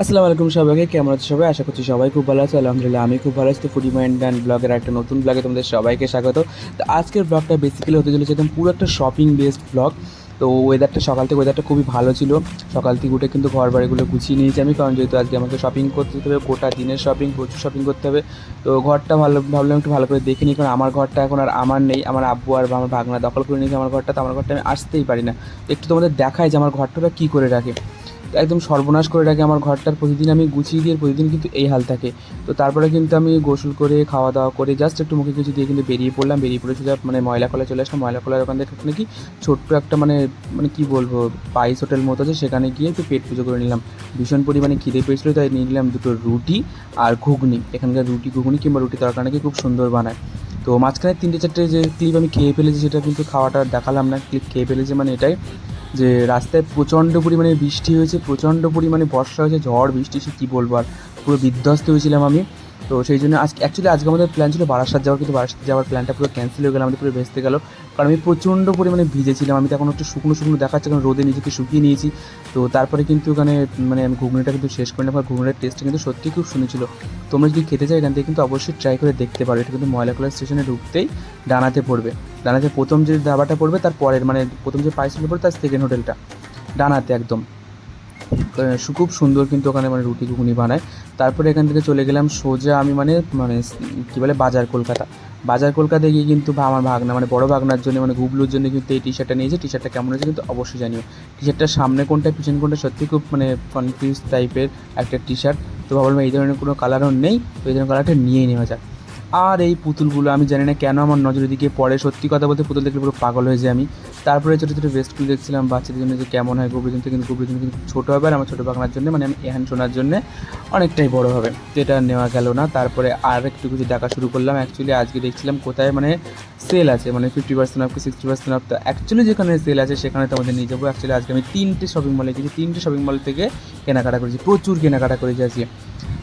আসসালামু আলাইকুম সবাইকে, কেমন আছে সবাই? আশা করছি সবাই খুব ভালো আছে। আলহামদুলিল্লাহ, আমি খুব ভালো আছি। তো ফুডি মাইন্ড অ্যান্ড ব্লগের একটা নতুন ব্লগে তোমাদের সবাইকে স্বাগত। তো আজকের ব্লগটা বেসিক্যালি হতে চলেছে একদম পুরো একটা শপিং বেসড ব্লগ তো ওয়েদারটা সকাল থেকে ওয়েদারটা খুবই ভালো ছিল। সকাল থেকে উঠে কিন্তু ঘর বাড়িগুলো গুছিয়ে নিয়েছি আমি, কারণ যেহেতু আজকে আমাকে শপিং করতে হবে, গোটা দিনের শপিং প্রচুর শপিং করতে হবে। তো ঘরটা ভালো, ভাবলাম একটু ভালো করে দেখে নিই, কারণ আমার ঘরটা এখন আর আমার নেই। আমার আব্বু আর আমার ভাগনা দখল করে নিয়েছে আমার ঘরটা, তো আমার ঘরটা আমি আসতেই পারি না। একটু তোমাদের দেখায় যে আমার ঘরটা কী করে রাখে। একদম সর্বনাশ করে রাখে আমার ঘরটার। প্রতিদিন আমি গুছিয়ে দিয়ে, প্রতিদিন কিন্তু এই হাল থাকে। তো তারপরে কিন্তু আমি গোসল করে খাওয়া দাওয়া করে জাস্ট একটু মুখে কিছু দিয়ে কিন্তু বেরিয়ে পড়লাম। বেরিয়ে পড়ে সোজা মানে ময়লা কলা চলে আসলাম। ময়লা কলার ওখান থেকে নাকি ছোট্ট একটা মানে মানে কী বলব পাইস হোটেল মতো আছে। সেখানে গিয়ে একটু পেট পুজো করে নিলাম। ভীষণ পরিমাণে খিদে পেয়েছিলো, তাই নিয়ে নিলাম দুটো রুটি আর ঘুগনি। এখানকার রুটি, ঘুগনি কিংবা রুটি তরকারি নাকি খুব সুন্দর বানায়। তো মাঝখানে তিনটে, চারটে যে ক্লিপ আমি খেয়ে ফেলেছি, সেটা কিন্তু খাওয়াটা দেখালাম না। ক্লিপ খেয়ে ফেলেছি মানে এটাই। যে রাস্তায় প্রচণ্ড পরিমাণে বৃষ্টি হয়েছে, প্রচণ্ড পরিমাণে বর্ষা হয়েছে, ঝড়, বৃষ্টি, সে কী বলব? আর পুরো বিধ্বস্ত হয়েছিলাম আমি। তো সেই জন্য আজকে অ্যাকচুয়ালি আজকে আমাদের প্ল্যান ছিল বারাসাত যাওয়ার, কিন্তু বারাসাত যাওয়ার প্ল্যানটা পুরো ক্যান্সেল হয়ে গেল, আমাদের পুরো ভেস্তে গেল। কারণ আমি প্রচণ্ড পরিমাণে ভিজেছিলাম, আমি তখন একটু শুকনো শুকনো দেখাচ্ছে, কারণ রোদে নিজেকে শুকিয়ে নিয়েছি। তো তারপরে কিন্তু ওখানে মানে আমি ঘুগনিটা কিন্তু শেষ করে নেবার ঘুগনিটার টেস্টটা কিন্তু সত্যিই খুব শুনেছিল তোমরা যদি খেতে চাও এখান থেকে কিন্তু অবশ্যই ট্রাই করে দেখতে পারো, এটা কিন্তু ময়লাকোলা স্টেশনে ঢুকতেই ডানাতে পড়বে। ডানাতে প্রথম যে ধাবাটা পড়বে তার পরের মানে প্রথম যে পাইস পড়বে তার সেকেন্ড হোটেলটা ডানাতে একদম। খুব সুন্দর কিন্তু ওখানে মানে রুটি ঘুগনি বানায়। তারপরে এখান থেকে চলে গেলাম সোজা আমি মানে মানে কী বলে, বাজার কলকাতা। বাজার কলকাতায় গিয়ে কিন্তু আমার ভাগনা মানে বড় ভাগনার জন্য মানে গুবলুর জন্য কিন্তু এই টি শার্টটা নিয়েছে টি শার্টটা কেমন হয়েছে কিন্তু অবশ্যই জানিও। টি শার্টটার সামনে কোনটা, পিছনে কোনটা, সত্যি খুব মানে কনফিউজ টাইপের একটা টি শার্ট তো ভাবলাম এই ধরনের কোনো কালারও নেই, তো এই ধরনের কালারটা নিয়েই নেওয়া যাক। আর এই পুতুলগুলো আমি জানি না কেন আমার নজরের দিকে পড়ে। সত্যি কথা বলতে পুতুল দেখলে পুরো পাগল হয়ে যায় আমি। তারপরে ছোটো ছোটো ভেস্টগুলো দেখছিলাম, বাচ্চাদের জন্য যে কেমন হয় গোবরের জন্য কিন্তু গোবরের জন্য কিন্তু ছোটো হবে আর আমার ছোটো বাগনার জন্য মানে আমি এহান শোনার জন্য অনেকটাই বড় হবে। তো এটা নেওয়া গেল না। তারপরে আর একটু কিছু দেখা শুরু করলাম। অ্যাকচুয়ালি আজকে দেখছিলাম কোথায় মানে সেল আছে মানে ফিফটি পার্সেন্ট অফ কি সিক্সটি পার্সেন্ট অফ তো অ্যাকচুয়ালি যেখানে সেল আছে সেখানে তো আমাদের নিয়ে যাব। অ্যাকচুয়ালি আজকে আমি তিনটে শপিং মলে গেছি। তিনটে শপিং মল থেকে কেনাকাটা করেছি। প্রচুর কেনাকাটা করেছি আজকে।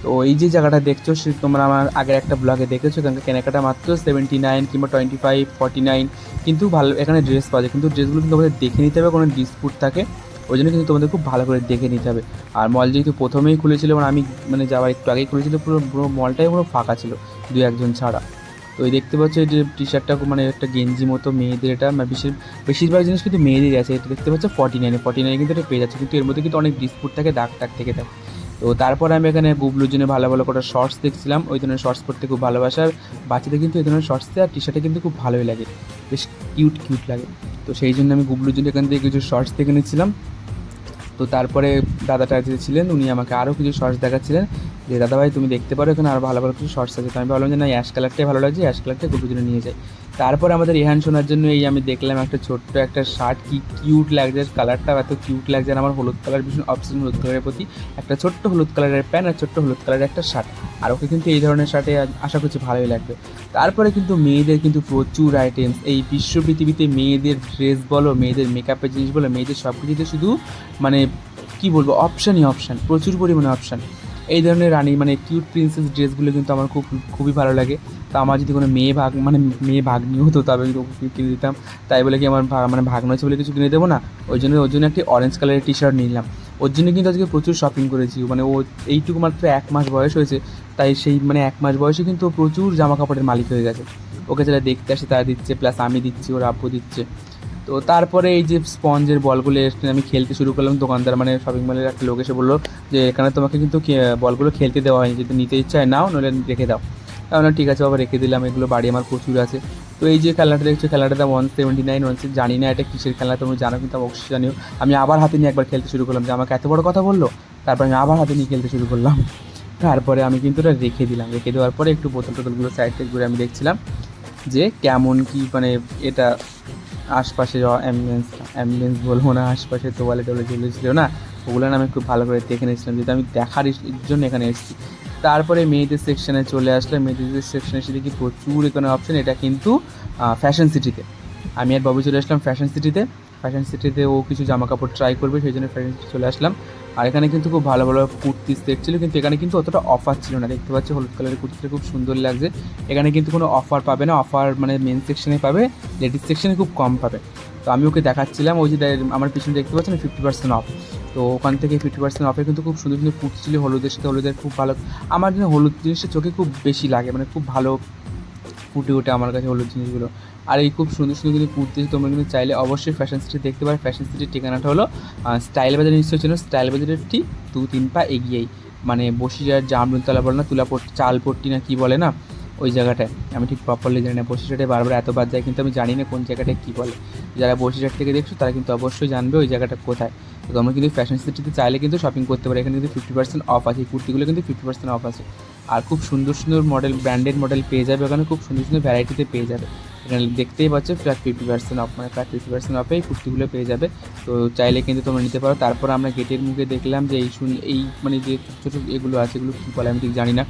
তো এই যে জায়গাটা দেখছ, সে তোমরা আমার আগের একটা ব্লগে দেখেছ এখানকার কেনাকাটা মাত্র সেভেন্টি নাইন কিংবা টোয়েন্টি ফাইভ ফর্টি নাইন কিন্তু ভালো, এখানে ড্রেস পাওয়া যায়, কিন্তু ড্রেসগুলো কিন্তু আমাদের দেখে নিতে হবে, কোনো ডিসপুট থাকে। ওই জন্য কিন্তু তোমাদের খুব ভালো করে দেখে নিতে হবে। আর মল যেহেতু প্রথমেই খুলেছিল মানে আমি মানে যাওয়ার একটু আগেই খুলেছিল, পুরো পুরো মলটাই পুরো ফাঁকা ছিল, দু একজন ছাড়া। তো এই দেখতে পাচ্ছ এই যে টি শার্টটা মানে একটা গেঞ্জি মতো মেয়েদের এটা মানে বেশির বেশিরভাগ জিনিস কিন্তু মেয়েদের আছে, এটা দেখতে পাচ্ছ ফর্টি নাইনে ফর্টি নাইনে কিন্তু এটা পেয়ে যাচ্ছে, কিন্তু এর মধ্যে কিন্তু অনেক ডিসপুট থাকে দাগ টাগ থেকে থাকে। তো তারপর আমি এখানে গুবলুর জন্য ভালো ভালো করে শর্টস দেখছিলাম। ওই ধরনের শর্টস পরতে খুব ভালোবাসার। বাচ্চাদের কিন্তু এই ধরনের শর্টসে আর টি শার্টে কিন্তু খুব ভালোই লাগে। বেশ কিউট কিউট লাগে। তো সেই জন্য আমি গুবলুর জন্য এখান থেকে কিছু শর্টস দেখে নিচ্ছিলাম। তো তারপরে দাদাটা যে ছিলেন, উনি আমাকে আরও কিছু শর্টস দেখাচ্ছিলেন। যে, দাদাভাই, তুমি দেখতে পারো এখানে আরও ভালো ভালো কিছু শর্টস আছে। তো আমি ভাবলাম যে, না অ্যাশ কালারটাই ভালো লাগছে। অ্যাশ কালারটা গুবলুর জন্য নিয়ে যাই। তারপর আমাদের রেহান শোনার জন্য এই আমি দেখলাম একটা ছোট্ট একটা শার্ট। কি কিউট লাগছে কালারটা এত কিউট লাগছে আমার হলুদ কালার ভীষণ অপশন হলুদ কালারের প্রতি। একটা ছোট্ট হলুদ কালারের প্যান্ট আর ছোট্ট হলুদ কালারের একটা শার্ট। আর ওকে কিন্তু এই ধরনের শার্টে আশা করছি ভালোই লাগবে। তারপরে কিন্তু মেয়েদের কিন্তু প্রচুর আইটেমস এই বিশ্ব পৃথিবীতে মেয়েদের ড্রেস বলো, মেয়েদের মেকআপের জিনিস বলো, মেয়েদের সব কিছুতে শুধু মানে কি বলব অপশানই অপশান প্রচুর পরিমাণে অপশান এই ধরনের রানী মানে কিউট প্রিন্সেস ড্রেসগুলো কিন্তু আমার খুব, খুবই ভালো লাগে। তো আমার যদি কোনো মেয়ে ভাগ মানে মেয়ে ভাগ্নি হতো তবে কিনে দিতাম। তাই বলে কি আমার মানে ভাগ্ন আছে বলে কিছু কিনে দেবো না? ওই জন্য, ওর জন্য একটি অরেঞ্জ কালারের টি শার্ট নিলাম। ওর জন্য কিন্তু আজকে প্রচুর শপিং করেছি। মানে ও এইটুকু মাত্র এক মাস বয়স হয়েছে। তাই সেই মানে এক মাস বয়সে কিন্তু প্রচুর জামা কাপড়ের মালিক হয়ে গেছে। ওকে যারা দেখতে আসে তারা দিচ্ছে প্লাস আমি দিচ্ছি, ওর আব্বু দিচ্ছে। তো তারপরে এই যে স্পঞ্জের বলগুলো আমি খেলতে শুরু করলাম, দোকানদার মানে শপিং মলের একটা লোক এসে বলল যে, এখানে তোমাকে কিন্তু বলগুলো খেলতে দেওয়া হয়নি, যদি নিতে ইচ্ছা হয় নাও, নইলে রেখে দাও। তাহলে ঠিক আছে বাবা, রেখে দিলাম, এগুলো বাড়ি আমার প্রচুর আছে। তো এই যে খেলাটা দেখছ খেলাটা দাম ওয়ান সেভেন্টি নাইন ওয়ান জানি না এটা কিসের খেলা তোমরা জানো কিন্তু অবশ্যই জানিও। আমি আবার হাতে নিয়ে একবার খেলতে শুরু করলাম, যে আমাকে এত বড় কথা বলল, তারপর আমি আবার হাতে নিয়ে খেলতে শুরু করলাম। তারপরে আমি কিন্তু ওটা রেখে দিলাম, রেখে দেওয়ার পরে একটু বোতল টোতলগুলো সাইড থেকে ঘুরে আমি দেখছিলাম যে কেমন কি মানে এটা আশপাশে অ্যাম্বুলেন্স অ্যাম্বুলেন্স বলব না, আশপাশে তোয়ালে টোয়ালে চলেছিল না, ওগুলো আমি খুব ভালো করে দেখে নিয়েছিলাম, যেহেতু আমি দেখার জন্য এখানে এসেছি। তারপরে মেয়েদের সেকশনে চলে আসলে মেয়েদের সেকশনে এসে দেখি প্রচুর এখানে অপশন এটা কিন্তু ফ্যাশন সিটিতে আমি আর বাবু চলে আসলাম ফ্যাশন সিটিতে ফ্যাশন সিটিতে ও কিছু জামা কাপড় ট্রাই করবে, সেই জন্য ফ্যাশন সিটি চলে আসলাম। আর এখানে কিন্তু খুব ভালো ভালো কুর্তি সেট ছিল, কিন্তু এখানে কিন্তু অতটা অফার ছিল না। দেখতে পাচ্ছি হলুদ কালারের কুর্তিটা খুব সুন্দর লাগছে। এখানে কিন্তু কোনো অফার পাবে না। অফার মানে মেন সেকশনে পাবে লেডিস সেকশনে খুব কম পাবে। তো আমি ওকে দেখাচ্ছিলাম, ওই যে আমার পিছনে দেখতে পাচ্ছেন ফিফটি পার্সেন্ট অফ তো ওখান থেকে ফিফটি পার্সেন্ট অফে কিন্তু খুব সুন্দর সুন্দর কুর্তি ছিল, হলুদের সাথে হলুদের খুব ভালো। আমার জন্য হলুদ জিনিসটা চোখে খুব বেশি লাগে মানে খুব ভালো ফুটে ওঠে আমার কাছে হলুদ জিনিসগুলো। আর এই খুব সুন্দর সুন্দর কিন্তু কুর্তি তোমরা কিন্তু চাইলে অবশ্যই ফ্যাশন সিটি দেখতে পারো। ফ্যাশন সিটির ঠিকানাটা হলো স্টাইল বাজার নিশ্চয় ছিল স্টাইল বাজারের ঠিক দু তিন পা এগিয়েই। মানে বসিরহাট, জামরুলতলা বলে না তুলা পট চাল চালপট্টি না কি বলে না? ওই জায়গাটায়। আমি ঠিক প্রপারলি জানি না, বসিরহাটে বারবার এতবার যায়, কিন্তু আমি জানি না কোন জায়গাটায় কী বলে। যারা বসিরহাট থেকে দেখছ, তারা কিন্তু অবশ্যই জানবে ওই জায়গাটা কোথায়। তো তোমরা কিন্তু ফ্যাশন সিটিতে চাইলে কিন্তু শপিং করতে পারো। এখানে কিন্তু ফিফটি পার্সেন্ট অফ আছে কুর্তিগুলো কিন্তু ফিফটি পার্সেন্ট অফ আছে। আর খুব সুন্দর সুন্দর মডেল ব্র্যান্ডেড মডেল পেয়ে যাবে ওখানে, খুব সুন্দর সুন্দর ভ্যারাইটিতে পেয়ে যাবে। এখানে দেখতেই পাচ্ছ ফ্ল্যাট ফিফটি পার্সেন্ট অফ মানে ফ্ল্যাট ফিফটি পার্সেন্ট অফে এই কুর্তিগুলো পেয়ে যাবে। তো চাইলে কিন্তু তোমরা নিতে পারো। তারপর আমরা গেটের মুখে দেখলাম যে এই শুন এই মানে যে ছোটো এগুলো আছে, এগুলো কী বলে আমি ঠিক জানি না।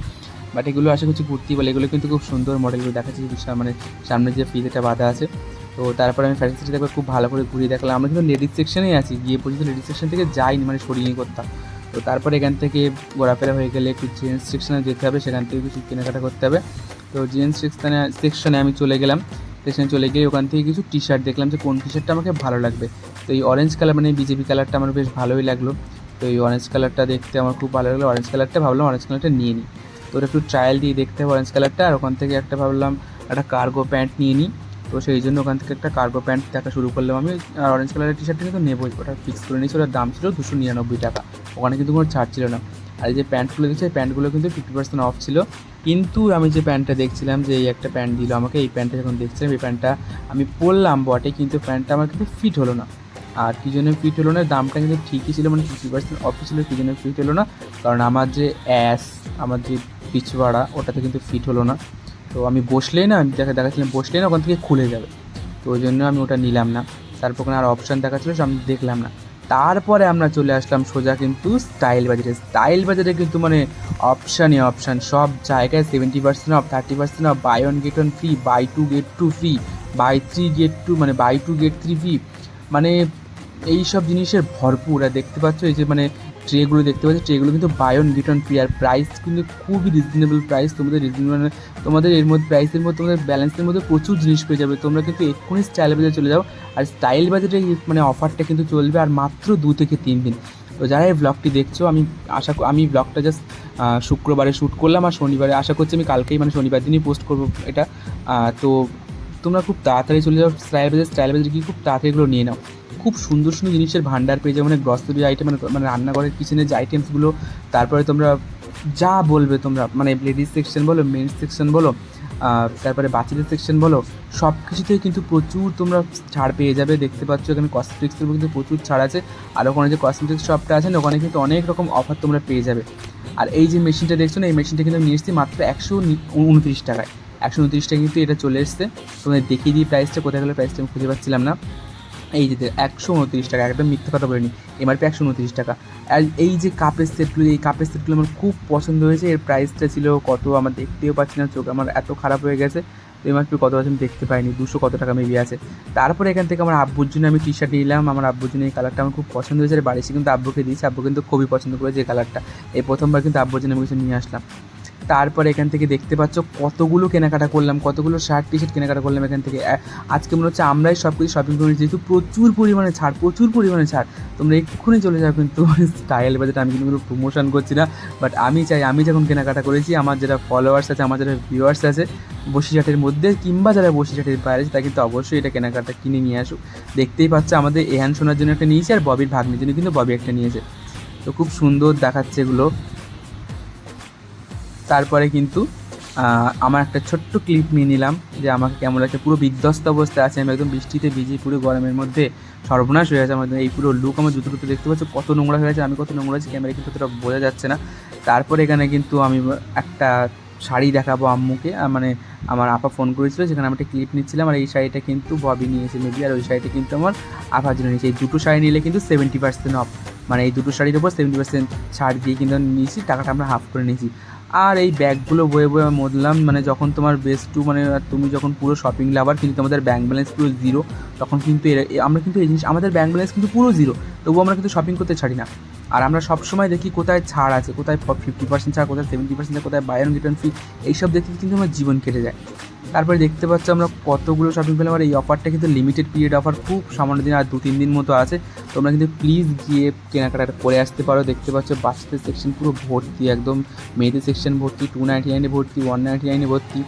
বাট এগুলো আশা করছি কুর্তি বলে। এগুলো কিন্তু খুব সুন্দর মডেলগুলো দেখাচ্ছে বিশাল মানে সামনে যে ফিজেটা বাঁধা আছে। তো তারপরে আমি ফ্যাশন সিটিতে একবার খুব ভালো করে ঘুরিয়ে দেখলাম। আমরা কিন্তু লেডিস সেকশনেই আছি, গিয়ে পর্যন্ত লেডিস সেকশন থেকে যাইনি মানে সরিয়ে করতাম। তো তারপরে এখান থেকে ঘোরাফেরা হয়ে গেলে একটু জেন্টস সেকশনে যেতে হবে, সেখান থেকে কিছু কেনাকাটা করতে হবে। তো জেন্টস সেকশনে সেকশনে আমি চলে গেলাম। সেকশনে চলে গিয়ে ওখান থেকে কিছু টি শার্ট দেখলাম যে কোন টি শার্টটা আমাকে ভালো লাগবে। তো এই অরেঞ্জ কালার মানে বিজেপি কালারটা আমার বেশ ভালোই লাগল। তো এই অরেঞ্জ কালারটা দেখতে আমার খুব ভালো লাগল। অরেঞ্জ কালারটা ভাবলাম অরেঞ্জ কালারটা নিয়ে নিই। তো ওটা একটু ট্রায়াল দিয়ে দেখতে অরেঞ্জ কালারটা আর ওখান থেকে একটা ভাবলাম একটা কার্গো প্যান্ট নিয়ে নিই তো সেই জন্য ওখান থেকে একটা কার্গো প্যান্ট দেখা শুরু করলাম। আমি আর অরেঞ্জ কালারের টি শার্টটা কিন্তু নেবোই, ওটা ফিক্স করে নিয়েছি, ওটার দাম ছিল দুশো নিরানব্বই টাকা। ওখানে কিন্তু কোনো ছাড় ছিল না। আর এই যে প্যান্টগুলো দিচ্ছে এই প্যান্টগুলো কিন্তু ফিফটি পার্সেন্ট অফ ছিল। কিন্তু আমি যে প্যান্টটা দেখছিলাম যে এই একটা প্যান্ট দিল আমাকে, এই প্যান্টটা যখন দেখছিলাম, এই প্যান্টটা আমি পরলাম বটে, কিন্তু প্যান্টটা আমার কিন্তু ফিট হলো না। আর কী জন্য ফিট হলো না, দামটা কিন্তু ঠিকই ছিল মানে ফিফটি পার্সেন্ট অফ ছিল, কী জন্য ফিট হলো না? কারণ আমার যে অ্যাস আমার যে পিছবাড়া, ওটাতে কিন্তু ফিট হলো না। তো আমি বসলেই না আমি দেখা দেখাচ্ছিলাম, বসলেই না, ওখান থেকে খুলে যাবে। তো ওই জন্য আমি ওটা নিলাম না। তারপর ওখানে আর অপশান দেখাচ্ছিলো আমি দেখলাম না। তারপরে আমরা চলে আসলাম সোজা কিন্তু স্টাইল বাজারে। স্টাইল বাজারে কিন্তু মানে অপশানই অপশান সব জায়গায় seventy percent off thirty percent off buy one get one free buy two get two free buy three get two মানে buy two get three free মানে এই সব জিনিসের ভরপুর, আর দেখতে পাচ্ছ এই যে মানে ট্রেগুলো দেখতে পাচ্ছ, ট্রেগুলো কিন্তু ওয়ান ফ্রি আর প্রাইস কিন্তু খুবই রিজনেবল প্রাইস তোমাদের রিজনেবল তোমাদের এর মধ্যে প্রাইসের মধ্যে, তোমাদের ব্যালেন্সের মধ্যে প্রচুর জিনিস পেয়ে যাবে। তোমরা কিন্তু এক্ষুনি স্টাইল বাজারে চলে যাও আর স্টাইল বাজারে মানে অফারটা কিন্তু চলবে আর মাত্র দু থেকে তিন দিন। তো যারা এই ব্লগটি দেখছ, আমি আশা আমি ব্লগটা জাস্ট শুক্রবারে শ্যুট করলাম আর শনিবারে আশা করছি আমি কালকেই মানে শনিবার দিনই পোস্ট করব এটা। তো তোমরা খুব তাড়াতাড়ি চলে যাও স্টাইল বাজার স্টাইল বাজারে গিয়ে খুব তাড়াতাড়ি এগুলো নিয়ে নাও। খুব সুন্দর সুন্দর জিনিসের ভান্ডার পেয়ে যাবে মানে গ্রসারি আইটেম মানে মানে রান্নাঘরের কিচেনের যে আইটেমসগুলো তারপরে তোমরা যা বলবে তোমরা মানে লেডিস সেকশন বলো মেন্স সেকশন বলো তারপরে বাচ্চাদের সেকশন বলো সব কিছুতেই কিন্তু প্রচুর তোমরা ছাড় পেয়ে যাবে। দেখতে পাচ্ছ এখানে কসমেটিক্সের কিন্তু প্রচুর ছাড় আছে, আর ওখানে যে কসমেটিক্স শপটা আছে, না, ওখানে কিন্তু অনেক রকম অফার তোমরা পেয়ে যাবে। আর এই যে মেশিনটা দেখছ না, এই মেশিনটা কিন্তু নিয়ে মাত্র একশো উনত্রিশ টাকায়। একশো উনত্রিশ টাকা কিন্তু এটা চলে এসছে। তোমাদের দেখিয়ে দিই প্রাইসটা কোথায় গেলে প্রাইসটা আমি খুঁজে পাচ্ছিলাম না। এই যে একশো উনত্রিশ টাকা একদম মিথ্যে কথা বলিনি, এমআরপি একশো উনত্রিশ টাকা। আর এই যে কাপের সেটগুলো এই কাপের সেটগুলো আমার খুব পছন্দ হয়েছে, এর প্রাইসটা ছিল কত আমার দেখতেও পাচ্ছি না, চোখ আমার এত খারাপ হয়ে গেছে, তো এমআরপি কত আছে আমি দেখতে পাইনি, দুশো কত টাকা মেবি আছে। তারপরে এখান থেকে আমার আব্বুর জন্য আমি টি শার্ট নিলাম, আমার আব্বুর জন্য এই কালারটা আমার খুব পছন্দ হয়েছে, আর বাড়ি এসে কিন্তু আব্বুকে দিয়েছি, আব্বু কিন্তু খুবই পছন্দ করেছে এই কালারটা এই প্রথমবার কিন্তু আব্বুর জন্য আমি কিছু নিয়ে আসলাম। তারপরে এখান থেকে দেখতে পাচ্ছ কতগুলো কেনাকাটা করলাম, কতগুলো শার্ট টি শার্ট কেনাকাটা করলাম এখান থেকে। আজকে মনে হচ্ছে আমরাই সব কিছু শপিং করেছি যেহেতু প্রচুর পরিমাণে ছাড়, প্রচুর পরিমাণে ছাড়। তোমরা এক্ষুনি চলে যাও কিন্তু স্টাইল বাজেট আমি কিন্তু প্রমোশন করছি না। বাট আমি চাই, আমি যখন কেনাকাটা করেছি, আমার যারা ফলোয়ার্স আছে, আমার যারা ভিউয়ার্স আছে বসিরহাটের মধ্যে কিংবা যারা বসিরহাটের বাইরে আছে তারা কিন্তু অবশ্যই এটা কেনাকাটা কিনে নিয়ে আসুক দেখতেই পাচ্ছ আমাদের এহান শোনার জন্য একটা নিয়েছে আর ববির ভাগ্নের জন্য কিন্তু ববি একটা নিয়েছে। তো খুব সুন্দর দেখাচ্ছে এগুলো। তারপরে কিন্তু আমার একটা ছোট্ট ক্লিপ নিয়ে নিলাম যে আমাকে কেমন লাগছে। পুরো বিধ্বস্ত অবস্থায় আছে, আমি একদম বৃষ্টিতে ভিজি পুরো গরমের মধ্যে সর্বনাশ হয়ে গেছে আমার এই পুরো লুক আমার জুতো টুতো দেখতে পাচ্ছ, কত নোংরা হয়ে গেছে আমি কত নোংরা আছি ক্যামেরা কিন্তু অতটা বোঝা যাচ্ছে না। তারপরে এখানে কিন্তু আমি একটা শাড়ি দেখাবো আম্মুকে মানে আমার আপা ফোন করেছিল, সেখানে আমি একটা ক্লিপ নিচ্ছিলাম, আর এই শাড়িটা কিন্তু ববি নিয়েছে, মেবি, আর ওই শাড়িটা কিন্তু আমার আপার জন্য নিয়েছে। এই দুটো শাড়ি নিলে কিন্তু সেভেন্টি পার্সেন্ট অফ মানে এই দুটো শাড়ির উপর সেভেন্টি পার্সেন্ট ছাড় দিয়ে কিন্তু নিয়েছি, টাকাটা আমরা হাফ করে নিয়েছি। আর এই ব্যাগগুলো বয়ে বয়ে মরলাম মানে যখন তোমার বেস্ট টু মানে তুমি যখন পুরো শপিং লাভার কিন্তু তোমাদের ব্যাঙ্ক ব্যালেন্স পুরো জিরো তখন কিন্তু আমরা কিন্তু এই জিনিস, আমাদের ব্যাঙ্ক ব্যালেন্স কিন্তু পুরো জিরো তবুও আমরা কিন্তু শপিং করতে ছাড়ি না। আর আমরা সবসময় দেখি কোথায় ছাড় আছে, কোথায় ফিফটি পার্সেন্ট ছাড়, কোথায় সেভেন্টি পার্সেন্ট কোথায় বাই রিটার্ন ফ্রি এইসব দেখতে কিন্তু আমার জীবন কেটে যায়। তারপরে দেখতে পাচ্ছ আমরা কতগুলো শপিং পেলাম। আর এই অফারটা কিন্তু লিমিটেড পিরিয়ড অফার খুব সামান্য দিন, আর দু তিন দিন মতো আছে। তোমরা কিন্তু প্লিজ গিয়ে কেনাকাটা করে আসতে পারো। দেখতে পাচ্ছ বাচ্চাদের সেকশন পুরো ভর্তি, একদম মেয়েদের সেকশন ভর্তি টু নাইনটি নাইনে ভর্তি ওয়ান নাইনটি নাইনে ভর্তি,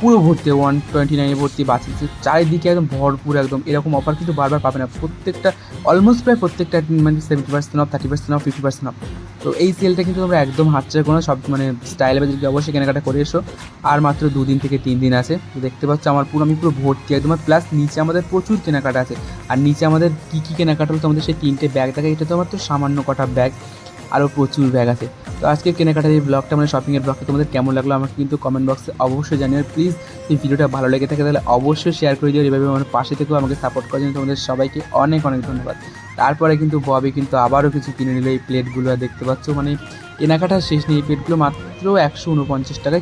পুরো ভর্তি ওয়ান টোয়েন্টি নাইনে ভর্তি বাচ্চাদের চারিদিকে একদম ভরপুর, একদম এরকম অফার কিন্তু বারবার পাবে না। প্রত্যেকটা অলমোস্ট প্রায় প্রত্যেকটা মানে seventy percent off thirty percent off fifty percent off তো এই সেলটা কিন্তু তোমরা একদম হাতছাড়া কোনো সব মানে স্টাইলে যদি অবশ্যই কেনাকাটা করে এসো। আর মাত্র দুদিন থেকে তিন দিন আছে। তো দেখতে পাচ্ছ আমার পুরো, আমি পুরো ভর্তি একদম। প্লাস নিচে আমাদের প্রচুর কেনাকাটা আছে। আর নিচে আমাদের কী কী কেনাকাটা হলো আমাদের সেই তিনটে ব্যাগ থাকে, এটা তো আমার তো সামান্য কটা ব্যাগ আরও প্রচুর ব্যাগ আছে। তো আজকে কেনাকাটার এই ব্লগটা মানে শপিংয়ের ব্লগটা তোমাদের কেমন লাগল আমাকে কিন্তু কমেন্ট বক্সে অবশ্যই জানিও। প্লিজ এই ভিডিওটা ভালো লেগে থাকে তাহলে অবশ্যই শেয়ার করে দিও এভাবে আমার পাশে থেকেও আমাকে সাপোর্ট করার জন্য তোমাদের সবাইকে অনেক অনেক ধন্যবাদ। তারপরে কিন্তু ববি কিন্তু আবারও কিছু কিনে নিল এই প্লেটগুলো দেখতে পাচ্ছ। মানে কেনাকাটার শেষ নেই এই প্লেটগুলো মাত্র একশো উনপঞ্চাশ টাকায়